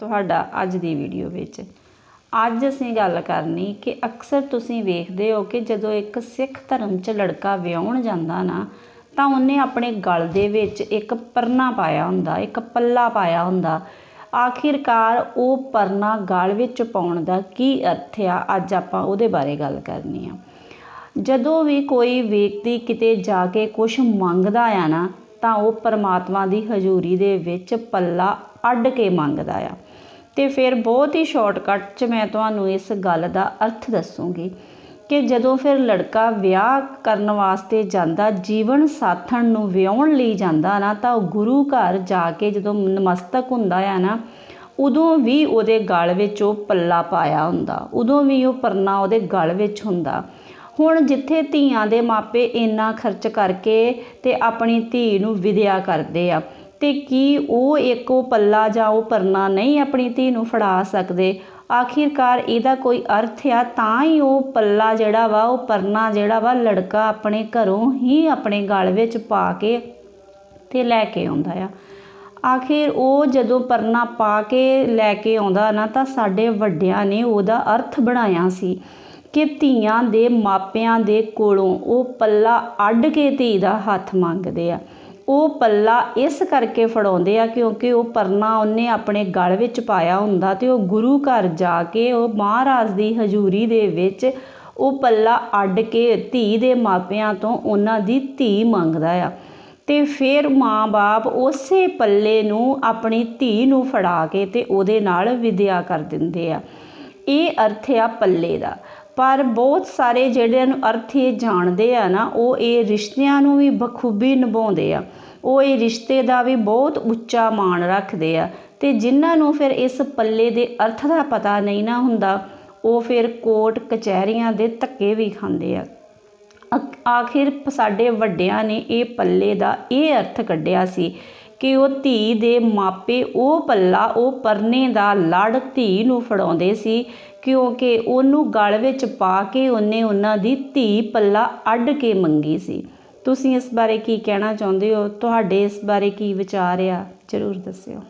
ਤੁਹਾਡਾ ਅੱਜ ਦੀ ਵੀਡੀਓ ਵਿੱਚ। ਅੱਜ ਅਸੀਂ ਗੱਲ ਕਰਨੀ ਕਿ ਅਕਸਰ ਤੁਸੀਂ ਵੇਖਦੇ ਹੋ ਕਿ ਜਦੋਂ ਇੱਕ ਸਿੱਖ ਧਰਮ 'ਚ ਲੜਕਾ ਵਿਆਹਣ ਜਾਂਦਾ ਨਾ, ਤਾਂ ਉਹਨੇ ਆਪਣੇ ਗਲ ਦੇ ਵਿੱਚ ਇੱਕ ਪਰਨਾ ਪਾਇਆ ਹੁੰਦਾ, ਇੱਕ ਪੱਲਾ ਪਾਇਆ ਹੁੰਦਾ। ਆਖਿਰਕਾਰ ਉਹ ਪਰਨਾ ਗਲ ਵਿੱਚ ਪਾਉਣ ਦਾ ਕੀ ਅਰਥ ਆ, ਅੱਜ ਆਪਾਂ ਉਹਦੇ ਬਾਰੇ ਗੱਲ ਕਰਨੀ ਆ। ਜਦੋਂ ਵੀ ਕੋਈ ਵਿਅਕਤੀ ਕਿਤੇ ਜਾ ਕੇ ਕੁਝ ਮੰਗਦਾ ਆ ਨਾ ਤਾਂ ਉਹ ਪਰਮਾਤਮਾ ਦੀ ਹਜ਼ੂਰੀ ਦੇ ਵਿੱਚ ਪੱਲਾ ਅੱਡ ਕੇ ਮੰਗਦਾ ਆ। ਤੇ ਫਿਰ ਬਹੁਤ ਹੀ ਸ਼ਾਰਟਕਟ 'ਚ ਮੈਂ ਤੁਹਾਨੂੰ ਇਸ ਗੱਲ ਦਾ ਅਰਥ ਦੱਸੂਗੀ ਕਿ ਜਦੋਂ ਫਿਰ ਲੜਕਾ ਵਿਆਹ ਕਰਨ ਵਾਸਤੇ ਜਾਂਦਾ, ਜੀਵਨ ਸਾਥਣ ਨੂੰ ਵਿਆਹਣ ਲਈ ਜਾਂਦਾ ਨਾ, ਤਾਂ ਉਹ ਗੁਰੂ ਘਰ ਜਾ ਕੇ ਜਦੋਂ ਨਮਸਤਕ ਹੁੰਦਾ ਆ ਨਾ, ਉਦੋਂ ਵੀ ਉਹਦੇ ਗਲ ਵਿੱਚ ਉਹ ਪੱਲਾ ਪਾਇਆ ਹੁੰਦਾ, ਉਦੋਂ ਵੀ ਉਹ ਪਰਨਾ ਉਹਦੇ ਗਲ ਵਿੱਚ ਹੁੰਦਾ। ਹੁਣ ਜਿੱਥੇ ਧੀਆਂ ਦੇ ਮਾਪੇ ਇੰਨਾ ਖਰਚ ਕਰਕੇ ਤੇ ਆਪਣੀ ਧੀ ਨੂੰ ਵਿਦਿਆ ਕਰਦੇ ਆ, ਤੇ ਕੀ ਉਹ ਇੱਕ ਉਹ ਪੱਲਾ ਜਾਂ ਉਹ ਪਰਨਾ ਨਹੀਂ ਆਪਣੀ ਧੀ ਨੂੰ ਫੜਾ ਸਕਦੇ? ਆਖਿਰਕਾਰ ਇਹਦਾ ਕੋਈ ਅਰਥ ਆ, ਤਾਂ ਹੀ ਉਹ ਪੱਲਾ ਜਿਹੜਾ ਵਾ, ਉਹ ਪਰਨਾ ਜਿਹੜਾ ਵਾ, ਲੜਕਾ ਆਪਣੇ ਘਰੋਂ ਹੀ ਆਪਣੇ ਗਲ ਵਿੱਚ ਪਾ ਕੇ ਤੇ ਲੈ ਕੇ ਆਉਂਦਾ ਆ। ਆਖਿਰ ਉਹ ਜਦੋਂ ਪਰਨਾ ਪਾ ਕੇ ਲੈ ਕੇ ਆਉਂਦਾ ਨਾ, ਤਾਂ ਸਾਡੇ ਵੱਡਿਆਂ ਨੇ ਉਹਦਾ ਅਰਥ ਬਣਾਇਆ ਸੀ। ਕਿ ਧੀਆਂ ਦੇ ਮਾਪਿਆਂ ਦੇ ਕੋਲੋਂ ਉਹ ਪੱਲਾ ਅੱਡ ਕੇ ਧੀ ਦਾ ਹੱਥ ਮੰਗਦੇ ਆ। ਉਹ ਪੱਲਾ ਇਸ ਕਰਕੇ ਫੜਾਉਂਦੇ ਆ ਕਿਉਂਕਿ ਉਹ ਪਰਨਾ ਉਹਨੇ ਆਪਣੇ ਗਲ ਵਿੱਚ ਪਾਇਆ ਹੁੰਦਾ ਤੇ ਉਹ ਗੁਰੂ ਘਰ ਜਾ ਕੇ ਉਹ ਮਹਾਰਾਜ ਦੀ ਹਜ਼ੂਰੀ ਦੇ ਵਿੱਚ ਉਹ ਪੱਲਾ ਅੱਡ ਕੇ ਧੀ ਦੇ ਮਾਪਿਆਂ ਤੋਂ ਉਹਨਾਂ ਦੀ ਧੀ ਮੰਗਦਾ ਆ। ਤੇ ਫਿਰ ਮਾਂ-ਬਾਪ ਉਸੇ ਪੱਲੇ ਨੂੰ ਆਪਣੀ ਧੀ ਨੂੰ ਫੜਾ ਕੇ ਤੇ ਉਹਦੇ ਨਾਲ ਵਿਦਿਆ ਕਰ ਦਿੰਦੇ ਆ। ਇਹ ਅਰਥ ਆ ਪੱਲੇ ਦਾ। ਪਰ ਬਹੁਤ ਸਾਰੇ ਜਿਹੜਿਆਂ ਨੂੰ ਅਰਥ ਇਹ ਜਾਣਦੇ ਆ ਨਾ, ਉਹ ਇਹ ਰਿਸ਼ਤਿਆਂ ਨੂੰ ਵੀ ਬਖੂਬੀ ਨਿਭਾਉਂਦੇ ਆ। ਉਹ ਇਹ ਰਿਸ਼ਤੇ ਦਾ ਵੀ ਬਹੁਤ ਉੱਚਾ ਮਾਣ ਰੱਖਦੇ ਆ ਤੇ ਜਿਨ੍ਹਾਂ ਨੂੰ ਫਿਰ ਇਸ ਪੱਲੇ ਦੇ ਅਰਥ ਦਾ ਪਤਾ ਨਹੀਂ ਨਾ ਹੁੰਦਾ, ਉਹ ਫਿਰ ਕੋਰਟ ਕਚਹਿਰੀਆਂ ਦੇ ਧੱਕੇ ਵੀ ਖਾਂਦੇ ਆ। ਆਖਿਰ ਸਾਡੇ ਵੱਡਿਆਂ ਨੇ ਇਹ ਪੱਲੇ ਦਾ ਇਹ ਅਰਥ ਕੱਢਿਆ ਸੀ ਕਿ ਉਹ ਧੀ ਦੇ ਮਾਪੇ ਉਹ ਪੱਲਾ, ਉਹ ਪਰਨੇ ਦਾ ਲੜ ਧੀ ਨੂੰ ਫੜਾਉਂਦੇ ਸੀ, ਕਿਉਂਕਿ ਉਹਨੂੰ ਗਲ ਵਿੱਚ ਪਾ ਕੇ ਉਹਨੇ ਉਹਨਾਂ ਦੀ ਧੀ ਪੱਲਾ ਅੱਡ ਕੇ ਮੰਗੀ ਸੀ। ਤੁਸੀਂ ਇਸ ਬਾਰੇ ਕੀ ਕਹਿਣਾ ਚਾਹੁੰਦੇ ਹੋ? ਤੁਹਾਡੇ ਇਸ ਬਾਰੇ ਕੀ ਵਿਚਾਰ ਆ? ਜ਼ਰੂਰ ਦੱਸਿਓ।